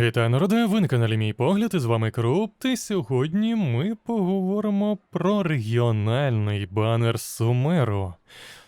Вітаю народе, ви на каналі Мій Погляд, і з вами Круп, і сьогодні ми поговоримо про регіональний банер Сумеру.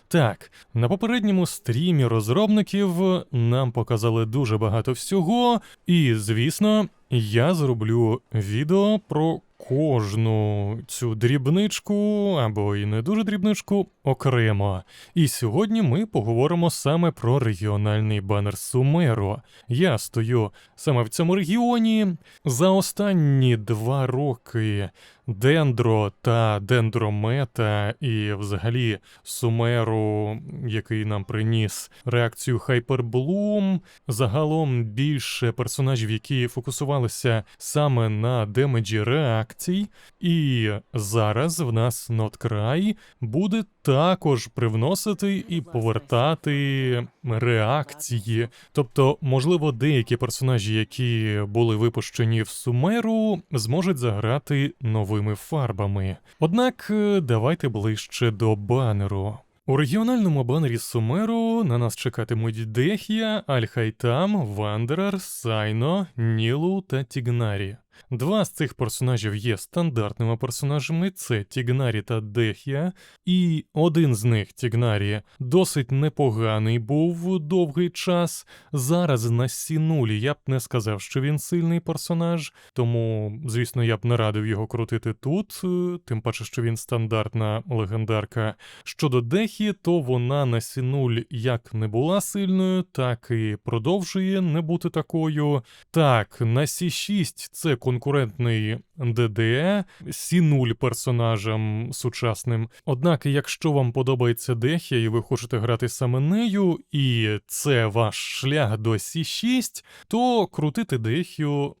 Так, на попередньому стрімі розробників нам показали дуже багато всього, і, звісно, я зроблю відео про кожну цю дрібничку або і не дуже дрібничку окремо. І сьогодні ми поговоримо саме про регіональний банер Сумеро. Я стою саме в цьому регіоні. За останні два роки Дендро та Дендромета і взагалі Сумеру, який нам приніс реакцію Hyperbloom, загалом більше персонажів, які фокусувалися саме на демеджі реакцій. І зараз в нас Notcry буде також привносити і повертати реакції. Тобто, можливо, деякі персонажі, які були випущені в Сумеру, зможуть заграти новими фарбами. Однак е, давайте ближче до банеру. У регіональному банері Сумеру на нас чекатимуть Дехія, Альхайтам, Вандерер, Сайно, Нілу та Тігнарі. Два з цих персонажів є стандартними персонажами: це Тігнарі та Дехія, і один з них, Тігнарі, досить непоганий був довгий час. Зараз на Сінулі я б не сказав, що він сильний персонаж, тому, звісно, я б не радив його крутити тут, е, тим паче, що він стандартна легендарка. Щодо Дехі, то вона на Сінуль як не була сильною, так і продовжує не бути такою. Так, на Сі6 це конкурентний ДДЕ, Сі0 персонажем сучасним. Однак, якщо вам подобається Дехія і ви хочете грати саме нею, і це ваш шлях до Сі6, то крутити Дехію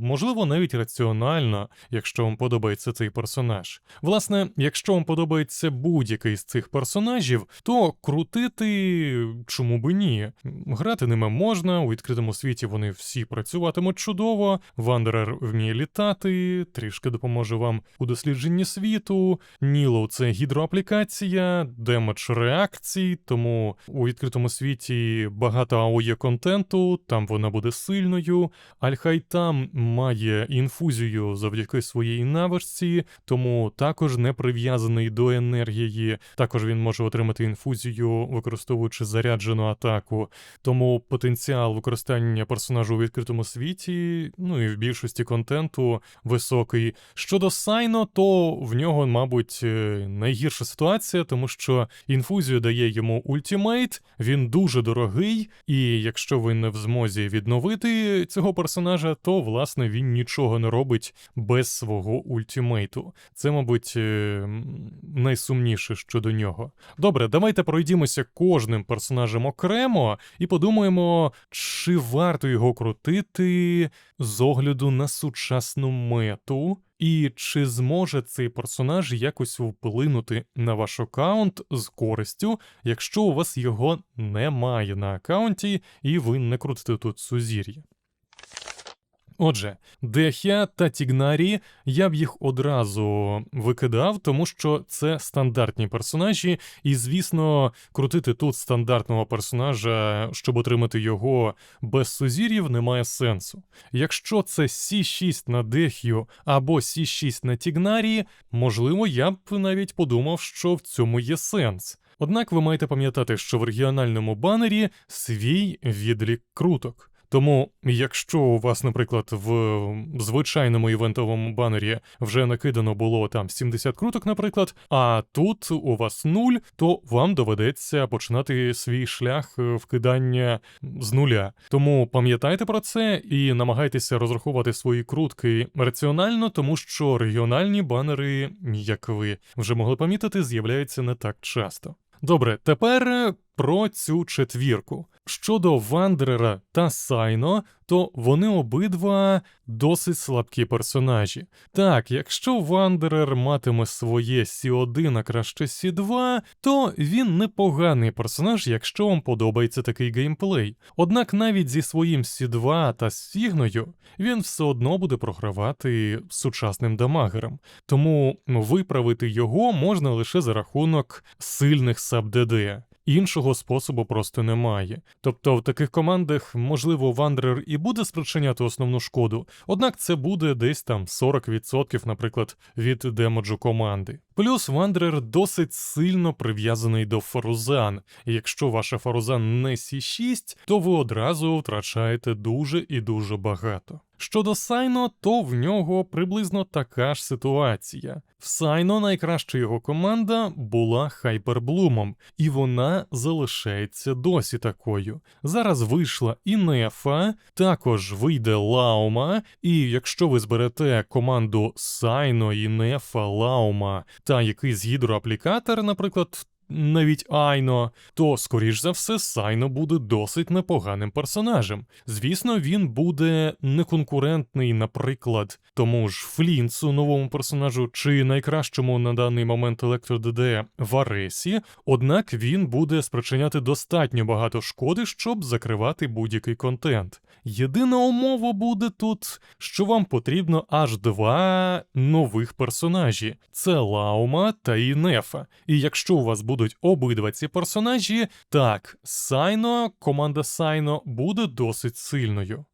можливо навіть раціонально, якщо вам подобається цей персонаж. Власне, якщо вам подобається будь-який з цих персонажів, то крутити чому би ні. Грати ними можна, у відкритому світі вони всі працюватимуть чудово. Вміє літати, трішки допоможе вам у дослідженні світу. Ніло це гідроаплікація, демедж реакцій, тому у відкритому світі багато АОЄ контенту, там вона буде сильною. Альхайтам має інфузію завдяки своїй навичці, тому також не прив'язаний до енергії. Також він може отримати інфузію, використовуючи заряджену атаку. Тому потенціал використання персонажу у відкритому світі, ну і в більшості контенту високий. Щодо Сайно, то в нього, мабуть, е, найгірша ситуація, тому що інфузію дає йому ультимейт, він дуже дорогий, і якщо ви не в змозі відновити цього персонажа, то власне він нічого не робить без свого ультимейту. Це, мабуть, е, найсумніше щодо нього. Добре, давайте пройдімося кожним персонажем окремо і подумаємо, чи варто його крутити з огляду на сучасну мету. І чи зможе цей персонаж якось вплинути на ваш аккаунт з користю, якщо у вас його немає на аккаунті і ви не крутите тут сузір'я? Отже, Дехя та Тігнарі я б їх одразу викидав, тому що це стандартні персонажі, і, звісно, крутити тут стандартного персонажа, щоб отримати його без сузір'їв, немає сенсу. Якщо це Сі6 на Дехю або Сі6 на Тігнарі, можливо, я б навіть подумав, що в цьому є сенс. Однак ви маєте пам'ятати, що в регіональному банері свій відлік круток. Тому, якщо у вас, наприклад, в звичайному івентовому банері вже накидано було там 70 круток, наприклад, а тут у вас нуль, то вам доведеться починати свій шлях е, вкидання з нуля. Тому пам'ятайте про це і намагайтеся розрахувати свої крутки раціонально, тому що регіональні банери, як ви вже могли помітити, з'являються не так часто. Добре, тепер про цю четвірку. Щодо Вандерера та Сайно, то вони обидва досить слабкі персонажі. Так, якщо Вандерер матиме своє Сі1, а краще Сі2, то він непоганий персонаж, якщо вам подобається такий геймплей. Однак навіть зі своїм Сі2 та Сігною він все одно буде програвати сучасним дамагерам. Тому виправити його можна лише за рахунок сильних саб-ДД. Іншого способу просто немає. Тобто в таких командах, можливо, Вандрер і буде спричиняти основну шкоду, однак це буде десь там 40%, наприклад, від демеджу команди. Плюс Вандрер досить сильно прив'язаний до Фарузан, якщо ваша Фарузан не Сі6, то ви одразу втрачаєте дуже і дуже багато. Щодо Сайно, то в нього приблизно така ж ситуація. В Сайно найкраща його команда була Хайперблумом, і вона залишається досі такою. Зараз вийшла і Нефа, також вийде Лаума, і якщо ви зберете команду Сайно і Нефа, Лаума та якийсь гідроаплікатор, наприклад, навіть Айно, то, скоріш за все, Сайно буде досить непоганим персонажем. Звісно, він буде неконкурентний, наприклад, тому ж Флінцу, новому персонажу, чи найкращому на даний момент ДД Варесі, однак він буде спричиняти достатньо багато шкоди, щоб закривати будь-який контент. Єдина умова буде тут, що вам потрібно аж два нових персонажі: це Лаума та Інефа. І якщо у вас будуть обидва ці персонажі, так, Сайно, команда Сайно буде досить сильною.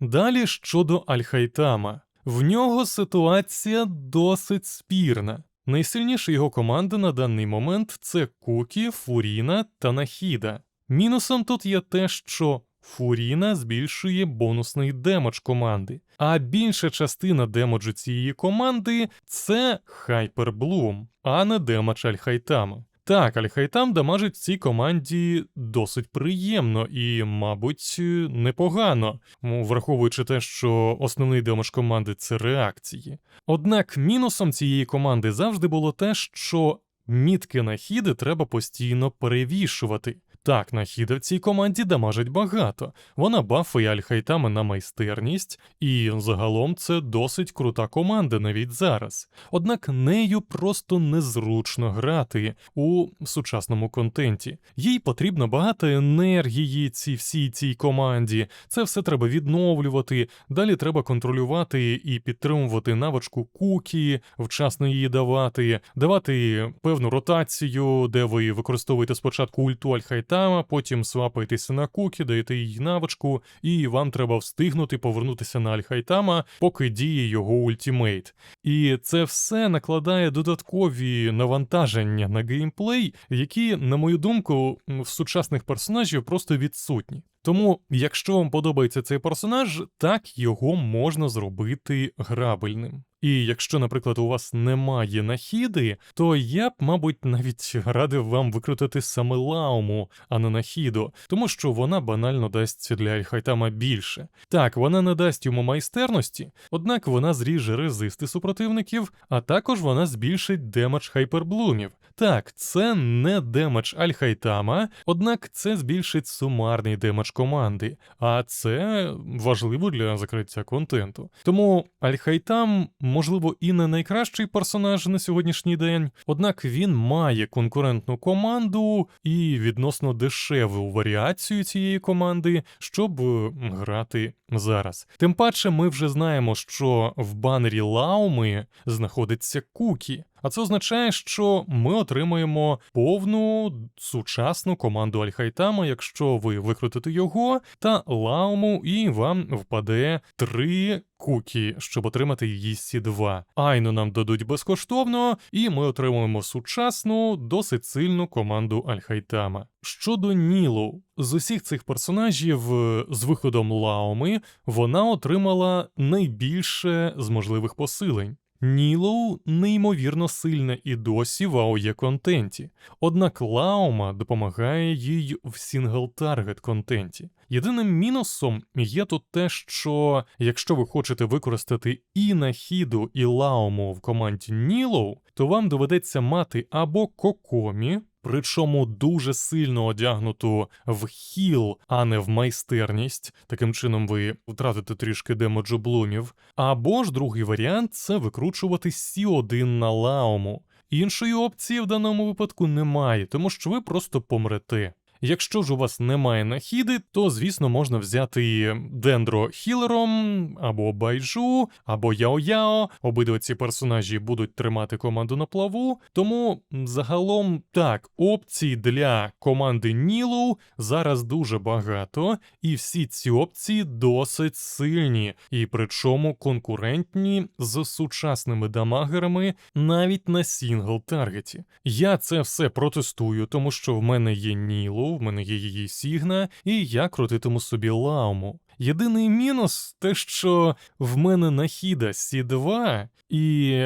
Далі щодо Альхайтама. В нього ситуація досить спірна. Найсильніша його команда на даний момент це Кукі, Фуріна та Нахіда. Мінусом тут є те, що Фуріна збільшує бонусний демедж команди, а більша частина демеджу цієї команди це Хайперблум, а не демедж Альхайтама. Так, Альхайтам дамажить цій команді досить приємно і, мабуть, непогано, враховуючи те, що основний демедж команди це реакції. Однак мінусом цієї команди завжди було те, що мітки на хіди треба постійно перевішувати. Так, Нахіда в цій команді дамажить багато. Вона бафає Альхайтами на майстерність, і загалом це досить крута команда навіть зараз. Однак нею просто незручно грати у сучасному контенті. Їй потрібно багато енергії цій всій цій команді. Це все треба відновлювати. Далі треба контролювати і підтримувати навичку кукі, вчасно її давати, давати певну ротацію, де ви використовуєте спочатку ульту Альхайтама, потім свапаєтеся на кукі, даєте їй навичку, і вам треба встигнути повернутися на Альхайтама, поки діє його ультімейт. І це все накладає додаткові навантаження на геймплей, які, на мою думку, в сучасних персонажів просто відсутні. Тому, якщо вам подобається цей персонаж, так його можна зробити грабельним. І якщо, наприклад, у вас немає нахіди, то я б, мабуть, навіть радив вам викрутити саме Лауму, а не нахіду, тому що вона банально дасть для Альхайтама більше. Так, вона не дасть йому майстерності, однак вона зріже резисти супротивників, а також вона збільшить демедж хайперблумів. Так, це не демедж Альхайтама, однак це збільшить сумарний демедж команди, а це важливо для закриття контенту. Тому Альхайтам, можливо, і не найкращий персонаж на сьогоднішній день, однак він має конкурентну команду і відносно дешеву варіацію цієї команди, щоб е, грати зараз. Тим паче, ми вже знаємо, що в банері Лауми знаходиться Кукі. А це означає, що ми отримаємо повну сучасну команду Альхайтама, якщо ви викрутите його та Лауму, і вам впаде три кукі, щоб отримати її сі 2 Айну нам дадуть безкоштовно, і ми отримуємо сучасну, досить сильну команду Альхайтама. Щодо Нілу, з усіх цих персонажів з виходом Лауми вона отримала найбільше з можливих посилень. Нілоу неймовірно сильна і досі в АОЄ контенті, однак Лаума допомагає їй в сінгл-таргет контенті. Єдиним мінусом є тут те, що якщо ви хочете використати і Нахіду, і Лауму в команді Нілоу, то вам доведеться мати або Кокомі, причому дуже сильно одягнуту в хіл, а не в майстерність. Таким чином ви втратите трішки демоджу блумів. Або ж другий варіант це викручувати Сі1 на лауму. Іншої опції в даному випадку немає, тому що ви просто помрете. Якщо ж у вас немає нахіди, то звісно можна взяти Дендро Хілером або Байжу, або Яо-Яо. Обидва ці персонажі будуть тримати команду на плаву. Тому загалом так, опцій для команди Нілу зараз дуже багато, і всі ці опції досить сильні, і причому конкурентні з сучасними дамагерами навіть на сінгл таргеті. Я це все протестую, тому що в мене є В мене є її Сігна, і я крутитиму собі Лауму. Єдиний мінус те, що в мене нахіда Сі2, і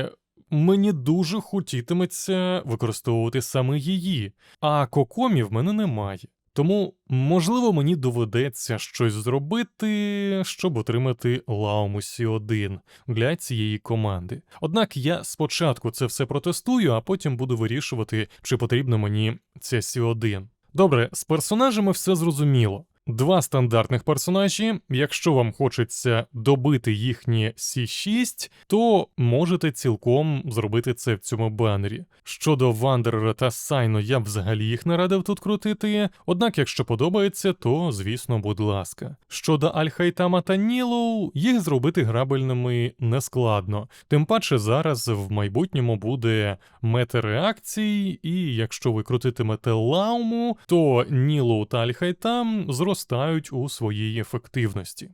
мені дуже хотітиметься використовувати саме її, а кокомі в мене немає. Тому, можливо, мені доведеться щось зробити, щоб отримати Лауму Сі1 для цієї команди. Однак я спочатку це все протестую, а потім буду вирішувати, чи потрібно мені ця Сі1. Добре, з персонажами все зрозуміло. Два стандартних персонажі. Якщо вам хочеться добити їхні Сі6, то можете цілком зробити це в цьому банері. Щодо Вандерера та Сайно, я б взагалі їх не радив тут крутити. Однак, якщо подобається, то звісно, будь ласка. Щодо Альхайтама та Нілоу, їх зробити грабельними нескладно. Тим паче зараз в майбутньому буде метареакцій, і якщо ви крутитимете Лауму, то Нілоу та Альхайтам зростають у своїй ефективності.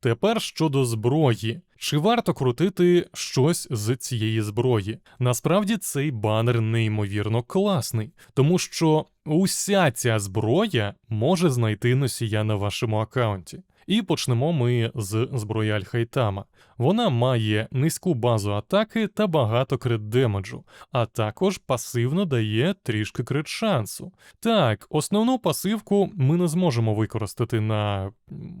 Тепер щодо зброї. Чи варто крутити щось з цієї зброї? Насправді цей банер неймовірно класний, тому що уся ця зброя може знайти носія на вашому аккаунті. І почнемо ми з зброї Альхайтама. Вона має низьку базу атаки та багато крит демеджу, а також пасивно дає трішки крит шансу. Так, основну пасивку ми не зможемо використати на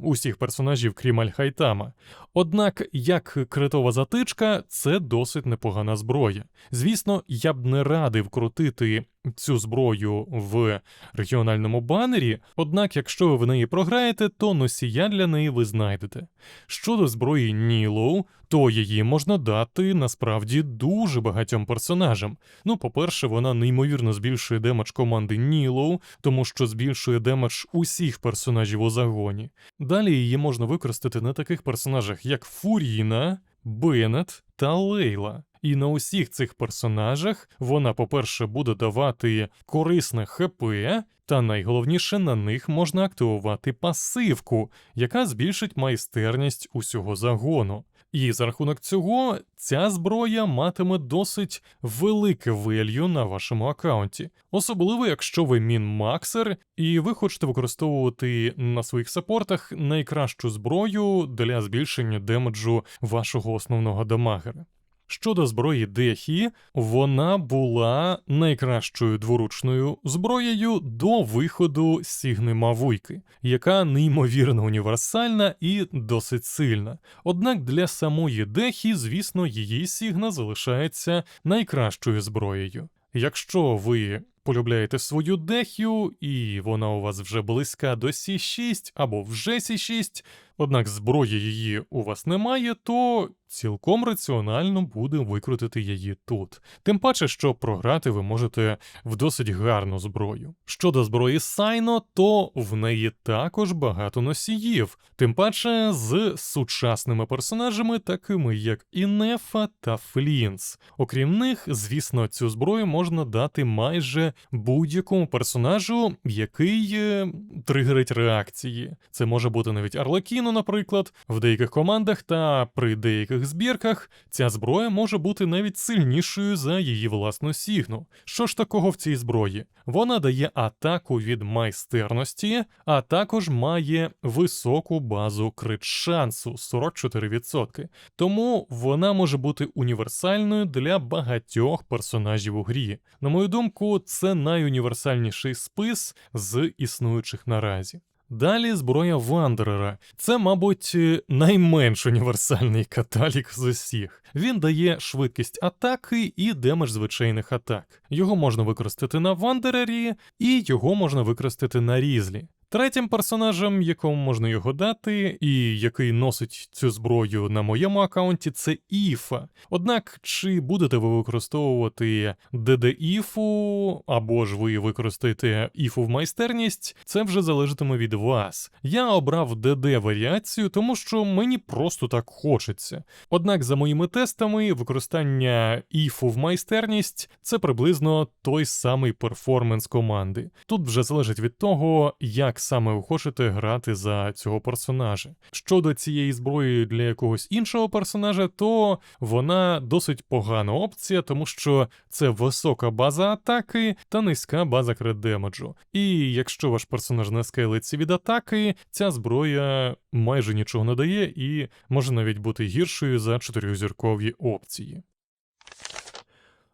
усіх персонажів, крім Альхайтама. Однак, як критова затичка, це досить непогана зброя. Звісно, я б не радив крутити цю зброю в регіональному банері, однак, якщо ви в неї програєте, то носія для неї ви знайдете. Щодо зброї Нілоу, то її можна дати насправді дуже багатьом персонажам. Ну, по-перше, вона неймовірно збільшує демедж команди Нілоу, тому що збільшує демедж усіх персонажів у загоні. Далі її можна використати на таких персонажах, як Фуріна, Беннет та Лейла. І на усіх цих персонажах вона, по-перше, буде давати корисне ХП, та найголовніше на них можна активувати пасивку, яка збільшить майстерність усього загону. І за рахунок цього ця зброя матиме досить велике велью на вашому аккаунті, особливо якщо ви мінмаксер і ви хочете використовувати на своїх саппортах найкращу зброю для збільшення демеджу вашого основного дамагера. Щодо зброї Дехі, вона була найкращою дворучною зброєю до виходу Сігни Мавуйки, яка неймовірно універсальна і досить сильна. Однак для самої Дехі, звісно, її Сігна залишається найкращою зброєю. Якщо ви полюбляєте свою дехю, і вона у вас вже близька до Сі6 або вже Сі6, однак зброї її у вас немає, то цілком раціонально буде викрутити її тут. Тим паче, що програти ви можете в досить гарну зброю. Щодо зброї Сайно, то в неї також багато носіїв, тим паче з сучасними персонажами, такими як Інефа та Флінс. Окрім них, звісно, цю зброю можна дати майже будь-якому персонажу, який е, тригерить реакції. Це може бути навіть Арлекіно, наприклад, в деяких командах та при деяких збірках ця зброя може бути навіть сильнішою за її власну сігну. Що ж такого в цій зброї? Вона дає атаку від майстерності, а також має високу базу крит шансу 44%. Тому вона може бути універсальною для багатьох персонажів у грі. На мою думку, це найуніверсальніший спис з існуючих наразі. Далі зброя Вандерера. Це, мабуть, найменш універсальний каталік з усіх. Він дає швидкість атаки і демедж звичайних атак. Його можна використати на Вандерері, і його можна використати на Різлі. Третім персонажем, якому можна його дати, і який носить цю зброю на моєму аккаунті, це Іфа. Однак, чи будете ви використовувати ДД Іфу, або ж ви використаєте Іфу в майстерність, це вже залежатиме від вас. Я обрав ДД варіацію, тому що мені просто так хочеться. Однак, за моїми тестами, використання Іфу в майстерність це приблизно той самий перформанс команди. Тут вже залежить від того, як саме ви хочете грати за цього персонажа. Щодо цієї зброї для якогось іншого персонажа, то вона досить погана опція, тому що це висока база атаки та низька база крит-демеджу. І якщо ваш персонаж не скейлиться від атаки, ця зброя майже нічого не дає і може навіть бути гіршою за чотирьохзіркові опції.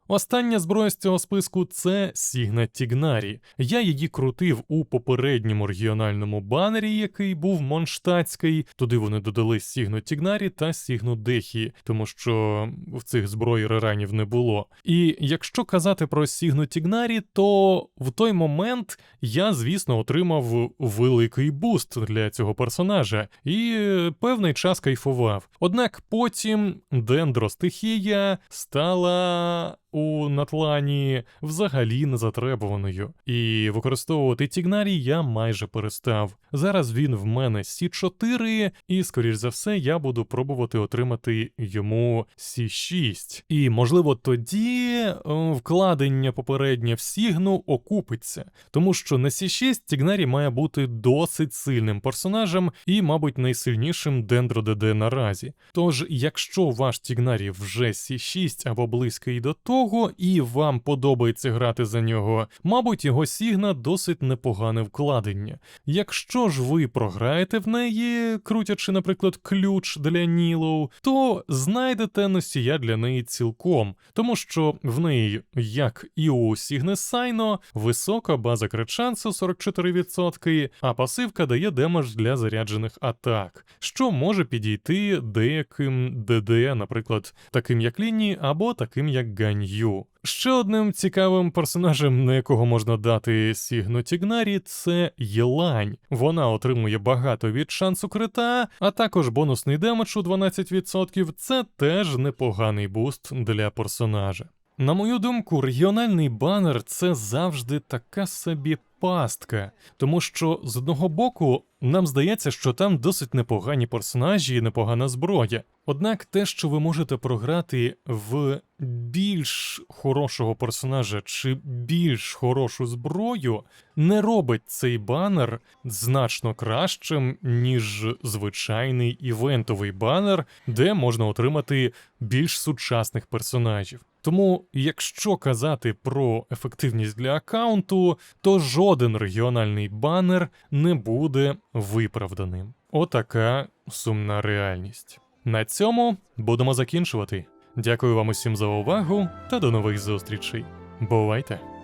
Остання зброя з цього списку це Сігна Тігнарі. Я її крутив у попередньому регіональному банері, який був монштатський. Туди вони додали Сігну Тігнарі та Сігну Дехі, тому що в цих зброї реранів не було. І якщо казати про Сігну Тігнарі, то в той момент я, звісно, отримав великий буст для цього персонажа і певний час кайфував. Однак потім дендростихія стала у Натлані взагалі не затребуваною, і використовувати Тігнарі я майже перестав. Зараз він в мене Сі4, і, скоріш за все, я буду пробувати отримати йому Сі6. І, можливо, тоді е, вкладення попереднє в Сігну окупиться, тому що на Сі6 Тігнарі має бути досить сильним персонажем і, мабуть, найсильнішим Дендро ДД наразі. Тож, якщо ваш Тігнарі вже Сі6 або близький до того, і вам подобається грати за нього, мабуть, його Сігна досить непогане вкладення. Якщо ж ви програєте в неї, крутячи, наприклад, ключ для Нілоу, то знайдете носія для неї цілком, тому що в неї, як і у Сігне Сайно, висока база кричансу 44%, а пасивка дає демедж для заряджених атак, що може підійти деяким ДД, наприклад, таким як Ліні або таким як Ганью. Ще одним цікавим персонажем, на якого можна дати Сігну Тігнарі, це Єлань. Вона отримує багато від шансу крита, а також бонусний демедж у 12%. Це теж непоганий буст для персонажа. На мою думку, регіональний банер це завжди така собі пастка, тому що з одного боку нам здається, що там досить непогані персонажі і непогана зброя. Однак те, що ви можете програти в більш хорошого персонажа чи більш хорошу зброю, не робить цей банер значно кращим, ніж звичайний івентовий банер, де можна отримати більш сучасних персонажів. Тому, якщо казати про ефективність для аккаунту, то жоден регіональний банер не буде виправданим. Отака сумна реальність. На цьому будемо закінчувати. Дякую вам усім за увагу та до нових зустрічей. Бувайте!